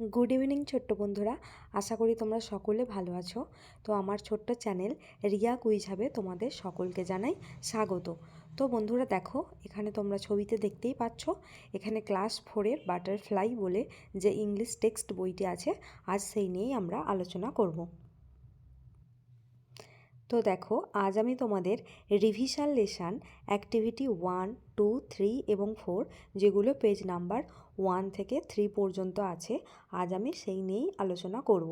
Good evening ছোট্ট বন্ধুরা। আশা করি তোমরা সকলে ভালো আছো। তো আমার ছোট্ট চ্যানেল রিয়া কুইজ হবে তোমাদের সকলকে জানাই স্বাগত। তো বন্ধুরা দেখো, এখানে তোমরা ছবিতে দেখতেই পাচ্ছ, এখানে ক্লাস ফোরের বাটারফ্লাই বলে যে ইংলিশ টেক্সট বইটি আছে, আজ সেই নিয়েই আমরা আলোচনা করব। তো দেখো, আজ আমি তোমাদের revision lesson activity one two three এবং ফোর যেগুলো পেজ নাম্বার ওয়ান থেকে থ্রি পর্যন্ত আছে, আজ আমি সেই নিয়েই আলোচনা করব।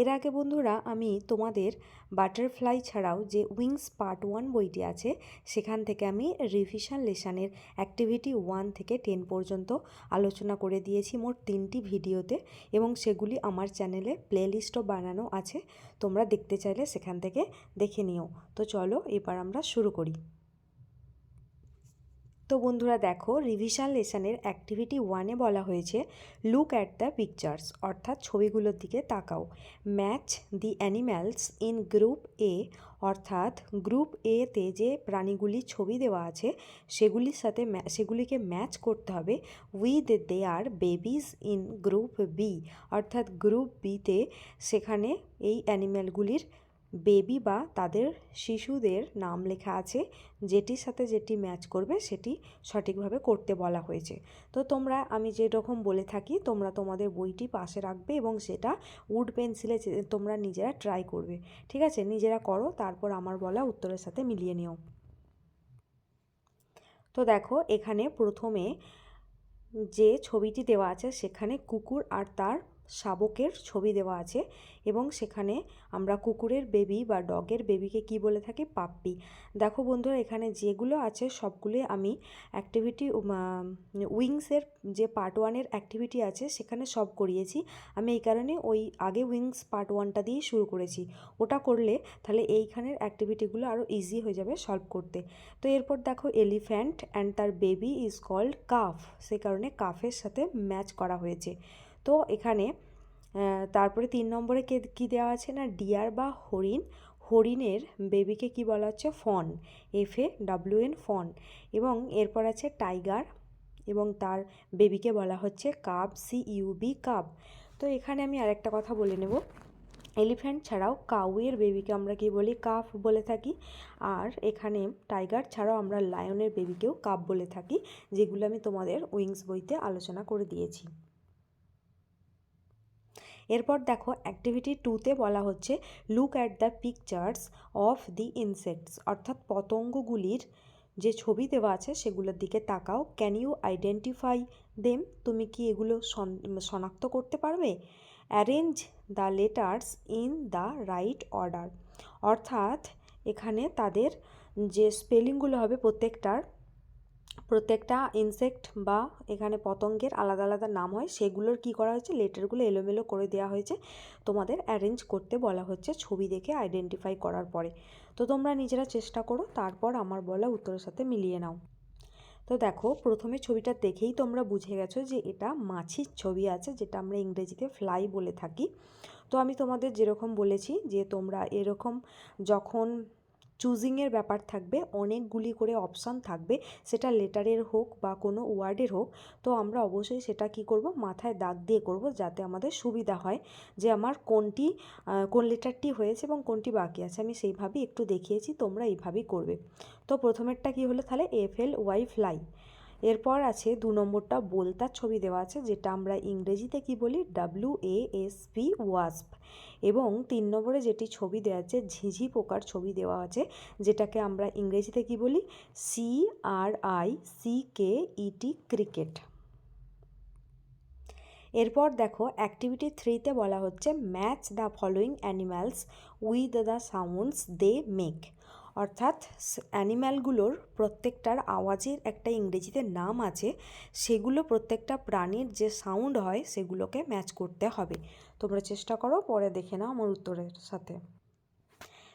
এর আগে বন্ধুরা, আমি তোমাদের বাটারফ্লাই ছাড়াও যে উইংস পার্ট ওয়ান বইটি আছে, সেখান থেকে আমি রিভিশন লেসানের অ্যাক্টিভিটি ওয়ান থেকে টেন পর্যন্ত আলোচনা করে দিয়েছি মোট তিনটি ভিডিওতে এবং সেগুলি আমার চ্যানেলে প্লেলিস্টও বানানো আছে, তোমরা দেখতে চাইলে সেখান থেকে দেখে নিও। তো চলো, এবার আমরা শুরু করি। তো বন্ধুরা দেখো রিভিশন লেসনের অ্যাক্টিভিটি ওয়ানে বলা হয়েছে লুক অ্যাট দ্য পিকচার্স অর্থাৎ ছবিগুলোর দিকে তাকাও। Match the animals in group A অর্থাৎ গ্রুপ এতে যে প্রাণীগুলির ছবি দেওয়া আছে, সেগুলির সাথে সেগুলিকে ম্যাচ করতে হবে with they are babies in group B অর্থাৎ গ্রুপ বিতে সেখানে এই অ্যানিম্যালগুলির বেবি বা তাদের শিশুদের নাম লেখা আছে, যেটির সাথে যেটি ম্যাচ করবে সেটি সঠিকভাবে করতে বলা হয়েছে। তো তোমরা, আমি যেরকম বলে থাকি, তোমরা তোমাদের বইটি পাশে রাখবে এবং সেটা উড পেন্সিলে তোমরা নিজেরা ট্রাই করবে। ঠিক আছে? নিজেরা করো, তারপর আমার বলা উত্তরের সাথে মিলিয়ে নিও। তো দেখো, এখানে প্রথমে যে ছবিটি দেওয়া আছে সেখানে কুকুর আর তার শাবকের ছবি দেওয়া আছে এবং সেখানে আমরা কুকুরের বেবি বা ডগের বেবিকে কি বলে থাকি? পাপ্পি। দেখো বন্ধুরা, এখানে যেগুলো আছে সবগুলোই আমি অ্যাক্টিভিটি উইংসের যে পার্ট ওয়ানের অ্যাক্টিভিটি আছে সেখানে সব করিয়েছি। আমি এই কারণে ওই আগে উইংস পার্ট ওয়ানটা দিয়েই শুরু করেছি। ওটা করলে তাহলে এইখানের অ্যাক্টিভিটিগুলো আরও ইজি হয়ে যাবে সলভ করতে। তো এরপর দেখো এলিফ্যান্ট অ্যান্ড তার বেবি ইজ কল্ড কাফ সে কারণে কাফের সাথে ম্যাচ করা হয়েছে। তো এখানে তারপরে তিন নম্বরে কে, কী দেওয়া আছে না? ডিয়ার বা হরিণ। হরিণের বেবিকে কি বলা হচ্ছে? Fawn. F A W N fawn. এবং এরপর আছে টাইগার এবং তার বেবিকে বলা হচ্ছে কাব সি ইউবি কাব। তো এখানে আমি আরেকটা কথা বলে নেব। এলিফ্যান্ট ছাড়াও কাউয়ের বেবিকে আমরা কি বলি? কাফ বলে থাকি। আর এখানে টাইগার ছাড়াও আমরা লায়নের বেবিকেও কাপ বলে থাকি, যেগুলো আমি তোমাদের উইংস বইতে আলোচনা করে দিয়েছি। এরপর দেখো অ্যাক্টিভিটি টুতে বলা হচ্ছে look at the pictures of the insects অর্থাৎ পতঙ্গগুলির যে ছবি দেওয়া আছে সেগুলোর দিকে তাকাও। ক্যান ইউ আইডেন্টিফাই দেম তুমি কি এগুলো শনাক্ত করতে পারবে? Arrange the letters in the right order অর্থাৎ এখানে তাদের যে স্পেলিংগুলো হবে প্রত্যেকটার প্রত্যেকটা ইনসেক্ট বা এখানে পতঙ্গের আলাদা আলাদা নাম হয়, সেগুলোর কি করা হয়েছে? লেটারগুলো এলোমেলো করে দেওয়া হয়েছে। তোমাদের অ্যারেঞ্জ করতে বলা হচ্ছে ছবি দেখে আইডেন্টিফাই করার পরে। তো তোমরা নিজেরা চেষ্টা করো, তারপর আমার বলা উত্তরের সাথে মিলিয়ে নাও। তো দেখো, প্রথমে ছবিটা দেখেই তোমরা বুঝে গেছো যে এটা মাছির ছবি আছে, যেটা আমরা ইংরেজিতে ফ্লাই বলে থাকি। তো আমি তোমাদের যেরকম বলেছি যে তোমরা এরকম যখন চুজিংয়ের ব্যাপার থাকবে, অনেকগুলি করে অপশান থাকবে, সেটা লেটারের হোক বা কোনো ওয়ার্ডের হোক, তো আমরা অবশ্যই সেটা কি করব? মাথায় দাগ দিয়ে করব যাতে আমাদের সুবিধা হয় যে আমার কোনটি কোন লেটারটি হয়েছে এবং কোনটি বাকি আছে। আমি সেইভাবেই একটু দেখিয়েছি, তোমরা এইভাবেই করবে। তো প্রথমেরটা কি হলো? তাহলে এফ এল ওয়াই ফ্লাই এরপর আছে দু নম্বরটা বোলতার ছবি দেওয়া আছে, যেটা আমরা ইংরেজিতে কি বলি? W A S P wasp এবং তিন নম্বরে যেটি ছবি দেওয়া আছে, ঝিঝি পোকার ছবি দেওয়া আছে, যেটাকে আমরা ইংরেজিতে কি বলি? C R I C K E T cricket. এরপর দেখো, অ্যাক্টিভিটি থ্রিতে বলা হচ্ছে match the following animals with the sounds they make অর্থাৎ অ্যানিম্যালগুলোর প্রত্যেকটার আওয়াজের একটা ইংরেজিতে নাম আছে, সেগুলো প্রত্যেকটা প্রাণীর যে সাউন্ড হয় সেগুলোকে ম্যাচ করতে হবে। তোমরা চেষ্টা করো, পরে দেখে নাও আমার উত্তরের সাথে।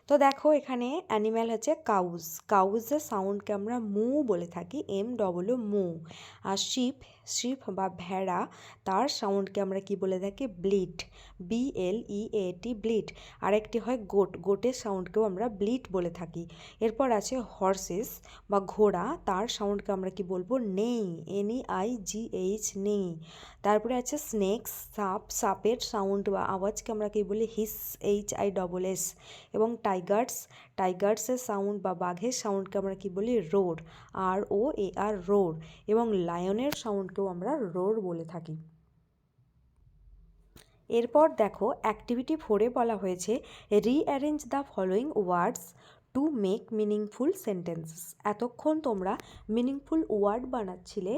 তো দেখো, এখানে অ্যানিম্যাল হচ্ছে কাউজ কাউজের সাউন্ডকে আমরা মু বলে থাকি, এম ডবল মু। আর শিপ শিপ বা ভেড়া, তার সাউন্ডকে আমরা কি বলে থাকি? ব্লিট বি এল ই এ টি ব্লিট আরেকটি হয় গোট গোটের সাউন্ডকেও আমরা ব্লিট বলে থাকি। এরপর আছে হর্সেস বা ঘোড়া, তার সাউন্ডকে আমরা কি বলব? Neigh N E I G H neigh. তারপরে আছে স্নেকস সাপ, সাপের সাউন্ড বা আওয়াজকে আমরা কি বলি? Hiss H I double S এবং টাইগার্স টাইগার্সের সাউন্ড বা বাঘের সাউন্ডকে আমরা কি বলি? রোর। আর ও এ আর রোর। এবং লায়নের সাউন্ডকেও আমরা রোর বলে থাকি। এরপর দেখো, অ্যাক্টিভিটি ফোরে বলা হয়েছে, rearrange the following words to make meaningful sentences. এতক্ষণ তোমরা মিনিংফুল ওয়ার্ড বানাচ্ছিলে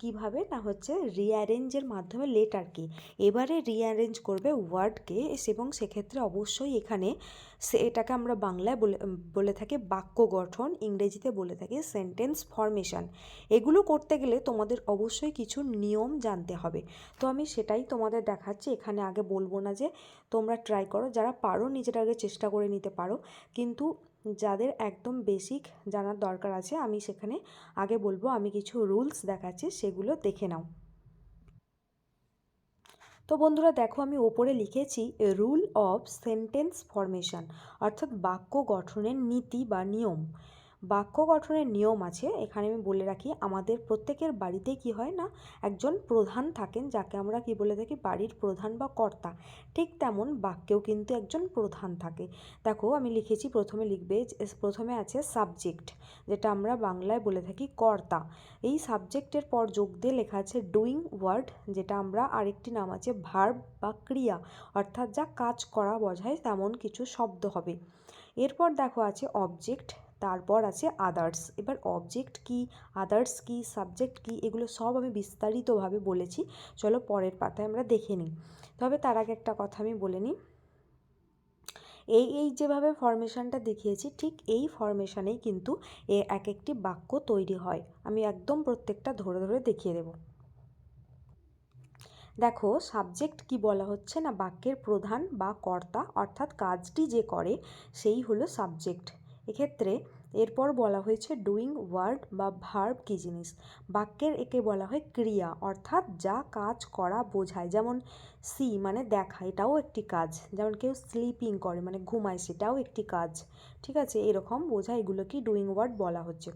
কীভাবে না হচ্ছে রিঅ্যারেঞ্জের মাধ্যমে লেটার কি? এবারে রিঅ্যারেঞ্জ করবে ওয়ার্ডকে এবং সেক্ষেত্রে অবশ্যই এখানে এটাকে আমরা বাংলায় বলে বলে থাকি বাক্য গঠন, ইংরেজিতে বলে থাকি সেন্টেন্স ফরমেশন এগুলো করতে গেলে তোমাদের অবশ্যই কিছু নিয়ম জানতে হবে। তো আমি সেটাই তোমাদের দেখাচ্ছি। এখানে আগে বলব না যে তোমরা ট্রাই করো। যারা পারো নিজেরা আগে চেষ্টা করে নিতে পারো। কিন্তু যাদের একদম বেসিক জানার দরকার আছে, আমি সেখানে আগে বলব, আমি কিছু রুলস দেখাচ্ছি, সেগুলো দেখে নাও। তো বন্ধুরা, দেখো আমি ওপরে লিখেছি রুল অফ সেন্টেন্স ফরমেশন অর্থাৎ বাক্য গঠনের নীতি বা নিয়ম। বাক্য গঠনের নিয়ম আছে। এখানে আমি বলে রাখি, আমাদের প্রত্যেকের বাড়িতে কি হয় না, একজন প্রধান থাকেন যাকে আমরা কি বলে থাকি, বাড়ির প্রধান বা কর্তা। ঠিক তেমন বাক্যেও কিন্তু একজন প্রধান থাকে। দেখো, আমি লিখেছি, প্রথমে লিখবে প্রথমে আছে সাবজেক্ট, যেটা আমরা বাংলায় বলে থাকি কর্তা। এই সাবজেক্টের পর যোগ দিয়ে লেখা আছে ডুইং ওয়ার্ড যেটা আমরা আরেকটি নাম আছে ভার্ব বা ক্রিয়া, অর্থাৎ যা কাজ করা বোঝায় তেমন কিছু শব্দ হবে। এরপর দেখো আছে অবজেক্ট তারপর আছে আদার্স এবার অবজেক্ট কি আদার্স কি সাবজেক্ট কি, এগুলো সব আমি বিস্তারিতভাবে বলেছি। চলো পরের পাতায় আমরা দেখে নিই। তবে তার আগে একটা কথা আমি বলে নিই। এই এই যেভাবে ফরমেশনটা দেখিয়েছি, ঠিক এই ফরমেশনেই কিন্তু এ এক একটি বাক্য তৈরি হয়। আমি একদম প্রত্যেকটা ধরে ধরে দেখিয়ে দেব। দেখো সাবজেক্ট কি বলা হচ্ছে না? বাক্যের প্রধান বা কর্তা, অর্থাৎ কাজটি যে করে, সেই হলো সাবজেক্ট এক্ষেত্রে এরপর বলা হয়েছে ডুইং ওয়ার্ড বা ভার্ব কী জিনিস। বাক্যের একে বলা হয় ক্রিয়া, অর্থাৎ যা কাজ করা বোঝায়। যেমন সি মানে দেখা, এটাও একটি কাজ। যেমন কেউ স্লিপিং করে মানে ঘুমায়, সেটাও একটি কাজ। ঠিক আছে? এরকম বোঝায়। এগুলো কি ডুইং ওয়ার্ড বলা হচ্ছে।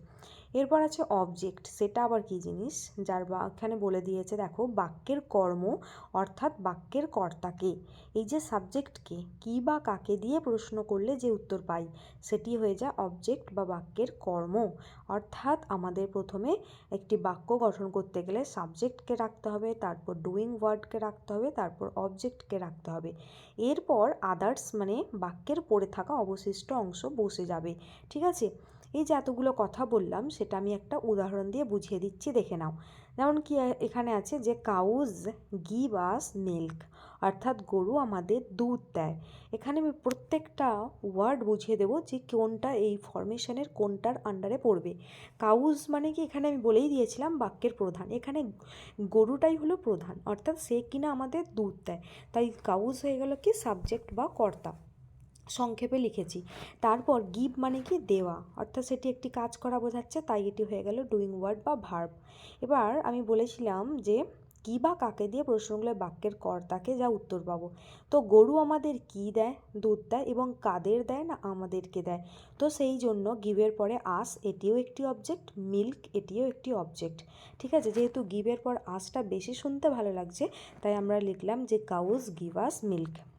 এরপর আছে অবজেক্ট সেটা আবার কী জিনিস? যার বা এখানে বলে দিয়েছে, দেখো, বাক্যের কর্ম, অর্থাৎ বাক্যের কর্তাকে। এই যে সাবজেক্টকে কী বা কাকে দিয়ে প্রশ্ন করলে যে উত্তর পাই? সেটি হয়ে যায় অবজেক্ট বা বাক্যের কর্ম। অর্থাৎ আমাদের প্রথমে একটি বাক্য গঠন করতে গেলে সাবজেক্টকে রাখতে হবে, তারপর ডুইং ওয়ার্ডকে রাখতে হবে, তারপর অবজেক্টকে রাখতে হবে। এরপর আদার্স মানে বাক্যের পড়ে থাকা অবশিষ্ট অংশ বসে যাবে। ঠিক আছে? এই যে এতগুলো কথা বললাম, সেটা আমি একটা উদাহরণ দিয়ে বুঝিয়ে দিচ্ছি, দেখে নাও। যেমন কি এখানে আছে যে, কাউজ গিভ আস মিল্ক অর্থাৎ গরু আমাদের দুধ দেয়। এখানে আমি প্রত্যেকটা ওয়ার্ড বুঝিয়ে দেবো যে, কোনটা এই ফরমেশনের কোনটার আন্ডারে পড়বে। কাউজ মানে কি? এখানে আমি বলেই দিয়েছিলাম বাক্যের প্রধান। এখানে গরুটাই হলো প্রধান, অর্থাৎ সে কিনা আমাদের দুধ দেয়। তাই কাউজ হয়ে গেল কি? সাবজেক্ট বা কর্তা। সংক্ষেপে লিখেছি। তারপর গিভ মানে কি? দেওয়া। অর্থাৎ সেটি একটি কাজ করা বোঝাচ্ছে, তাই এটি হয়ে গেল ডুইং ওয়ার্ড বা ভার্ব। এবার আমি বলেছিলাম যে, কী বা কাকে দিয়ে প্রশ্নগুলো বাক্যের কর্তাকে যা উত্তর পাবো। তো গরু আমাদের কি দেয়? দুধ দেয় এবং কাদের দেয় না আমাদেরকে দেয়? তো সেই জন্য গিভের পরে আস এটিও একটি অবজেক্ট, মিল্ক এটিও একটি অবজেক্ট। ঠিক আছে? যেহেতু গিভের পর আসটা বেশি শুনতে ভালো লাগছে, তাই আমরা লিখলাম যে কাউজ গিভ আস মিল্ক।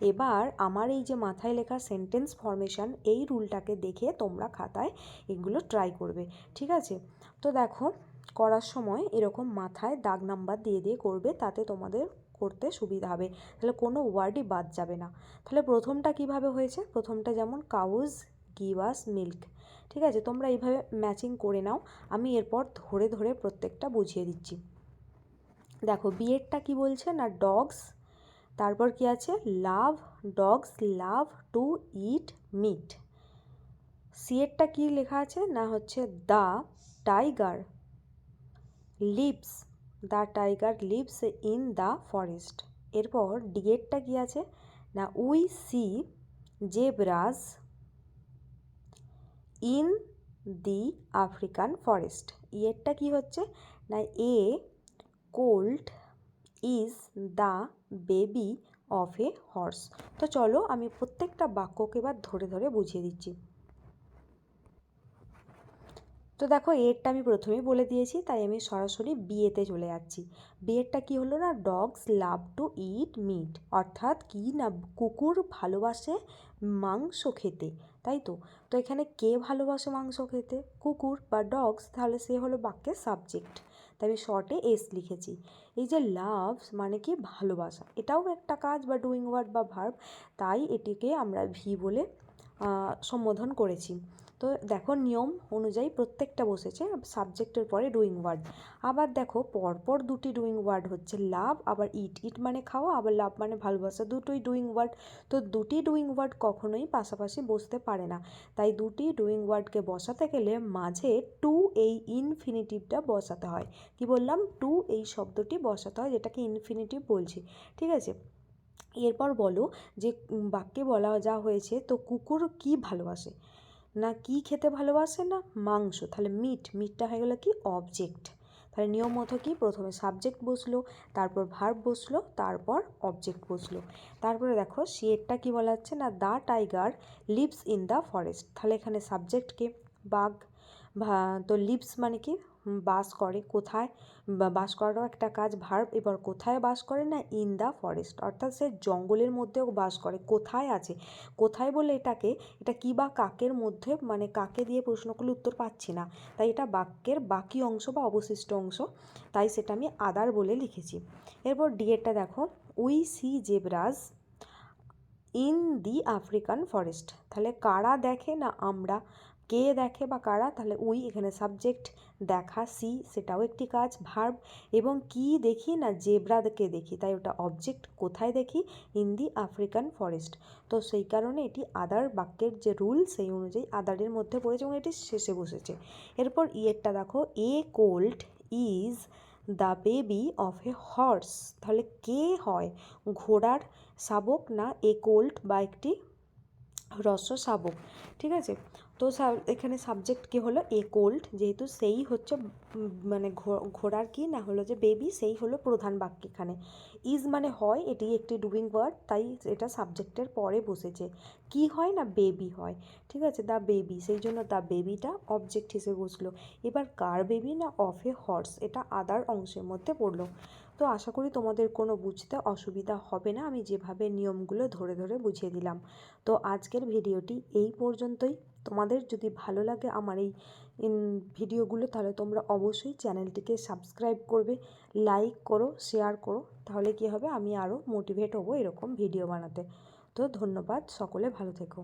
এবার আমার এই যে মাথায় লেখা সেন্টেন্স ফরমেশন এই রুলটাকে দেখে তোমরা খাতায় এগুলো ট্রাই করবে, ঠিক আছে? তো দেখো, করার সময় এরকম মাথায় দাগ নাম্বার দিয়ে দিয়ে করবে, তাতে তোমাদের করতে সুবিধা হবে। তাহলে কোনো ওয়ার্ডই বাদ যাবে না। তাহলে প্রথমটা কীভাবে হয়েছে? প্রথমটা যেমন কাউজ গিভাস মিল্ক ঠিক আছে? তোমরা এইভাবে ম্যাচিং করে নাও। আমি এরপর ধরে ধরে প্রত্যেকটা বুঝিয়ে দিচ্ছি। দেখো বিয়েরটা কি বলছে না ডগস তারপর কি আছে? Love, dogs, love, to eat, meat. সিয়েরটা কি লেখা আছে? না হচ্ছে the tiger. Lives the tiger, lives in the forest. এরপর ডিএরটা কি আছে? না, we see zebras in the African forest. ইয়েরটা কি হচ্ছে? না, a, colt is the baby of a horse তো চলো আমি প্রত্যেকটা বাক্যকে এবার ধরে ধরে বুঝিয়ে দিচ্ছি। তো দেখো, এরটা আমি প্রথমেই বলে দিয়েছি, তাই আমি সরাসরি বিয়েতে চলে যাচ্ছি। বিয়েরটা কি হলো না? Dogs love to eat meat অর্থাৎ কি না, কুকুর ভালোবাসে মাংস খেতে, তাই তো? তো এখানে কে ভালোবাসে মাংস খেতে? কুকুর বা ডগস তাহলে সে হলো বাক্যের সাবজেক্ট তাই আমি শর্টে এস লিখেছি। এই যে লাভস মানে কি ভালোবাসা, এটাও একটা কাজ বা ডুইং ওয়ার্ড বা ভার্ব তাই এটিকে আমরা ভি বলে সম্বোধন করেছি। তো দেখো নিয়ম অনুযায়ী প্রত্যেকটা বসেছে সাবজেক্টের পরে ডুইং ওয়ার্ড আবার দেখো পরপর দুটি ডুইং ওয়ার্ড হচ্ছে লাভ আবার ইট ইট মানে খাওয়া, আবার লাভ মানে ভালোবাসা, দুটোই ডুইং ওয়ার্ড তো দুটি ডুইং ওয়ার্ড কখনোই পাশাপাশি বসতে পারে না। তাই দুটি ডুইং ওয়ার্ডকে বসাতে গেলে মাঝে টু এই ইনফিনিটিভটা বসাতে হয়। কি বললাম? টু এই শব্দটি বসাতে হয়, যেটাকে ইনফিনিটিভ বলছি। ঠিক আছে? এরপর বলো যে বাক্যে বলা যা হয়েছে, তো কুকুর কি ভালোবাসে? না কি খেতে ভালোবাসে না মাংস? তাহলে মিট মিটটা হয়ে গেলো কি? অবজেক্ট তাহলে নিয়ম মতো কি? প্রথমে সাবজেক্ট বসল, তারপর ভার্ব বসল, তারপর অবজেক্ট বসল। তারপরে দেখো শিয়েরটা কি বলা হচ্ছে না? The tiger lives in the forest তাহলে এখানে সাবজেক্টকে বাঘ। তো লিভস মানে কি? বাস করে কোথায়? বাস করারও একটা কাজ ভার্ব এবার কোথায় বাস করে না? ইন দ্য ফরেস্ট অর্থাৎ সে জঙ্গলের মধ্যেও বাস করে। কোথায় আছে? কোথায় বলে এটাকে? এটা কী বা কাকের মধ্যে? মানে কাকে দিয়ে প্রশ্ন করলে উত্তর পাচ্ছি না। তাই এটা বাক্যের বাকি অংশ বা অবশিষ্ট অংশ। তাই সেটা আমি আদার বলে লিখেছি। এরপর ডিএরটা দেখো। We see zebras in the African forest তাহলে কারা দেখে না আমরা? কে দেখে বা কারা, তাহলে উই এখানে সাবজেক্ট দেখা সি সেটাও একটি কাজ ভার্ব এবং কি দেখি না জেব্রাকে দেখি, তাই ওটা অবজেক্ট কোথায় দেখি? ইন দি আফ্রিকান ফরেস্ট তো সেই কারণে এটি আদার বাক্যের যে রুল সেই অনুযায়ী আদারের মধ্যে পড়েছে এবং এটি শেষে বসেছে। এরপর ইয়েরটা দেখো a colt is the baby of a horse তাহলে কে হয়? ঘোড়ার শাবক না এ কোল্ড বা একটি রস শাবক, ঠিক আছে? তো এখানে সাবজেক্ট কী হলো? এ কোল্ড যেহেতু সেই হচ্ছে মানে ঘোড়ার কি? না হলো যে বেবি সেই হলো প্রধান বাক্য এখানে। ইজ মানে হয়, এটি একটি ডুবিং ওয়ার্ড তাই এটা সাবজেক্টের পরে বসেছে। কি হয় না বেবি হয়? ঠিক আছে দ্য বেবি সেই জন্য দ্য বেবিটা অবজেক্ট হিসেবে বসল। এবার কার বেবি না অফ এ হর্স এটা আদার অংশের মধ্যে পড়ল। তো আশা করি তোমাদের কোনো বুঝতে অসুবিধা হবে না, আমি যেভাবে নিয়মগুলো ধরে ধরে বুঝিয়ে দিলাম। তো আজকের ভিডিওটি এই পর্যন্তই। তোমাদের যদি ভালো লাগে আমার এই ভিডিওগুলো, তাহলে তোমরা অবশ্যই চ্যানেলটিকে সাবস্ক্রাইব করবে, লাইক করো, শেয়ার করো, তাহলে কি হবে? আমি আরও মোটিভেট হব এরকম ভিডিও বানাতে। তো ধন্যবাদ, সকলে ভালো থেকো।